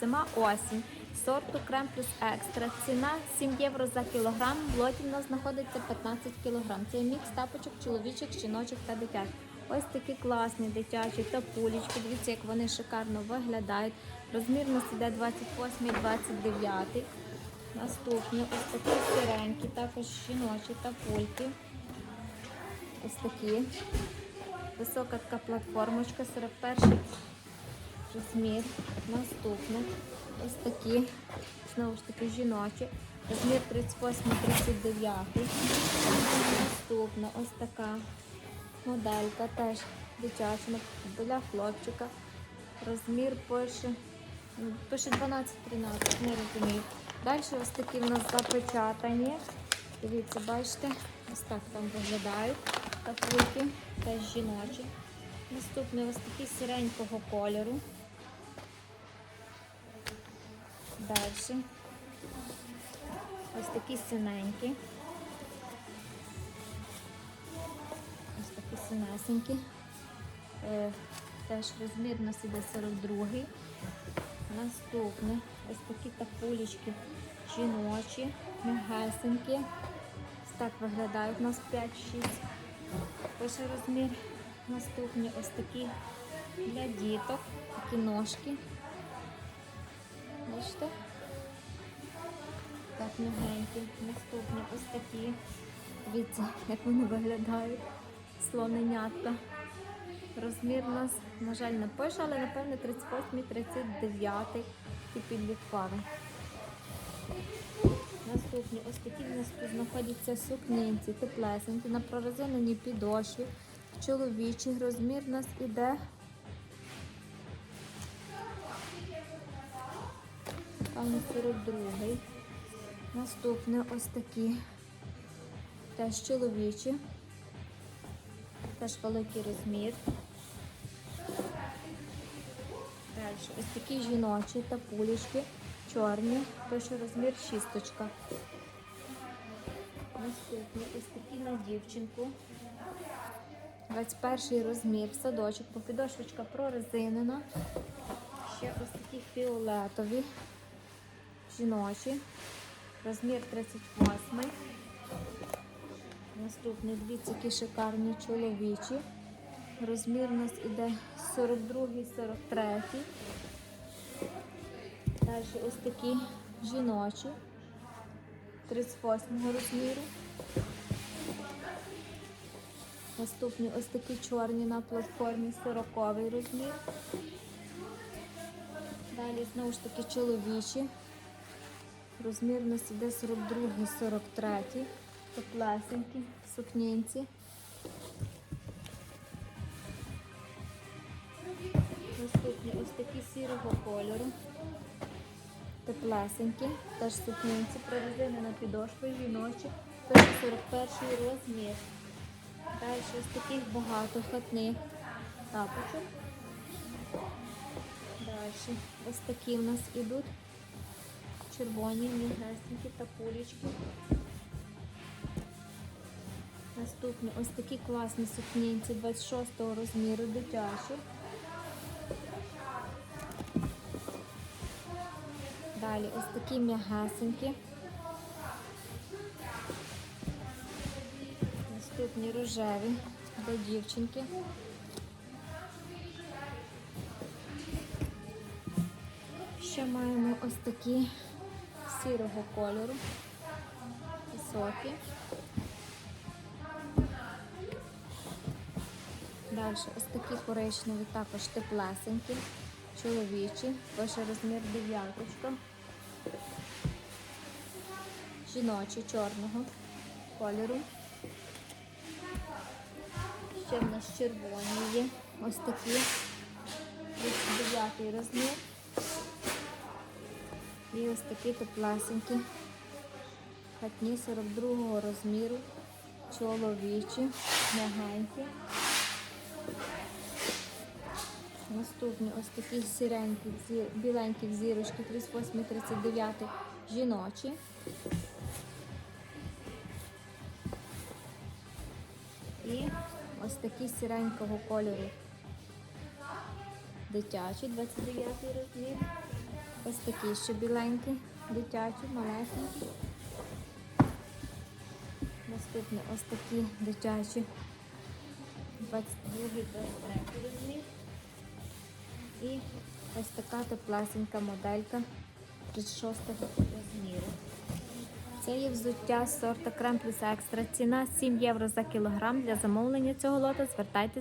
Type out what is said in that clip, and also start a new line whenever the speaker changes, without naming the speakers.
Зима осінь. Сорту крем плюс екстра. Ціна 7 євро за кілограм. В лоті в нас знаходиться 15 кілограм. Це мікс тапочок чоловічих, жіночих та дитячих. Ось такі класні дитячі тапулечки. Дивіться, як вони шикарно виглядають. Розмір у нас іде 28-29. Наступні ось такі сиренькі, також жіночі тапульки. Ось такі. Висока така платформочка, 41 розмір. Наступне. Ось такі. Знову ж таки жіночі. Розмір 38-39. Наступна ось така моделька, теж дитяча, для хлопчика. Розмір пише, ну, пише 12-13, не розумію. Далі ось такі в нас запечатані. Дивіться, бачите, ось так там виглядають капульки, теж жіночі. Наступний ось такий сиренького кольору. Далі. Ось такі синенькі. Ось такі синесенькі. Е, теж розмір у нас іде 42. Наступне. Ось такі тапулечки жіночі, мягесенькі. Ось так виглядають у нас 5-6. Пише розмір. Наступні ось такі для діток, такі ножки. Бачите? Так, мягенькі. Наступні ось такі. Дивіться, як вони виглядають. Слоненятка. Розмір у нас, на жаль, не пише, але напевне 38-39 і підлітковий. Наступні ось такі в нас тут знаходяться сукнинці, теплесенькі, на прорезиненій підошві. Чоловічий розмір у нас іде. Там 42. Наступне ось такі. Теж чоловічі. Теж великий розмір. Далі ось такі жіночі та пулічки. Чорні, пише розмір шісточка. Наступні ось такі на дівчинку. 21 розмір, садочок, попідошвочка прорезинена. Ще ось такі фіолетові, жіночі. Розмір 38. Наступний, дивіться, які шикарні чоловічі. Розмір у нас іде 42-43. Далі ось такі жіночі 38 розміру. Наступні ось такі чорні на платформі 40 розмір. Далі знову ж таки чоловічі. Розмір у нас іде 42-43. Теплесенькі, сукнінці. Наступні ось такі сірого кольору. Теплесенькі, теж сукнінці, прорезинена підошва, жіночі, пише 41 розмір. Далі ось таких багато хатних тапочок. Далі ось такі у нас ідуть червоні, мігесенькі та пулічки. Наступні ось такі класні сукнінці 26 розміру дитячі. Далі ось такі м'ягесенькі. Наступні рожеві до дівчинки. Ще маємо ось такі сірого кольору, високі. Далі ось такі коричневі, також теплесенькі, чоловічі, пише розмір дев'яточка. Жіночі чорного кольору. Ще в нас червоні є. Ось такі. 39 розмір. І ось такі теплесенькі. Хатні 42 розміру. Чоловічі, м'ягенькі. Наступні ось такі сіренькі, біленькі зірочки 38-39 жіночі. І ось такі сіренького кольору дитячі, 29 розмір. Ось такі ще біленькі, дитячі, малесенькі. Наступні ось такі дитячі. 22 23 розмір. І ось така теплесенька моделька 36 розміру. Це є взуття з сорту Крем плюс екстра. Ціна 7 євро за кілограм. Для замовлення цього лота звертайтеся.